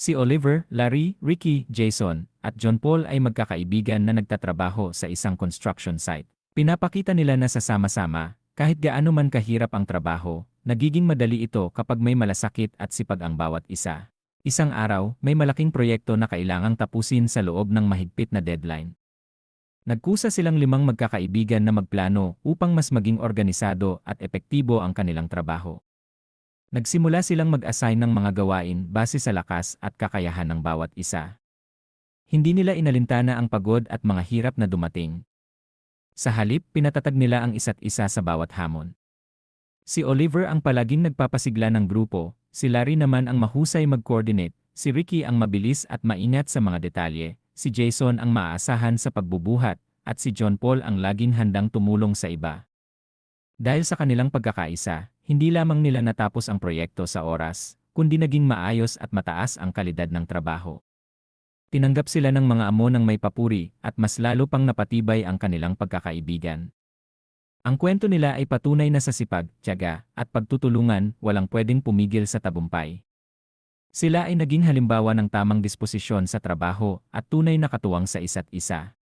Si Oliver, Larry, Ricky, Jason, at John Paul ay magkakaibigan na nagtatrabaho sa isang construction site. Pinapakita nila na sasama-sama, kahit gaano man kahirap ang trabaho, nagiging madali ito kapag may malasakit at sipag ang bawat isa. Isang araw, may malaking proyekto na kailangang tapusin sa loob ng mahigpit na deadline. Nagkusa silang limang magkakaibigan na magplano upang mas maging organisado at epektibo ang kanilang trabaho. Nagsimula silang mag-assign ng mga gawain base sa lakas at kakayahan ng bawat isa. Hindi nila inalintana ang pagod at mga hirap na dumating. Sa halip, pinatatag nila ang isa't isa sa bawat hamon. Si Oliver ang palaging nagpapasigla ng grupo, si Larry naman ang mahusay mag-coordinate, si Ricky ang mabilis at maingat sa mga detalye, si Jason ang maaasahan sa pagbubuhat, at si John Paul ang laging handang tumulong sa iba. Dahil sa kanilang pagkakaisa, hindi lamang nila natapos ang proyekto sa oras, kundi naging maayos at mataas ang kalidad ng trabaho. Tinanggap sila ng mga amo ng may papuri at mas lalo pang napatibay ang kanilang pagkakaibigan. Ang kwento nila ay patunay na sa sipag, tiyaga, at pagtutulungan walang pwedeng pumigil sa tabumpay. Sila ay naging halimbawa ng tamang disposisyon sa trabaho at tunay na katuwang sa isa't isa.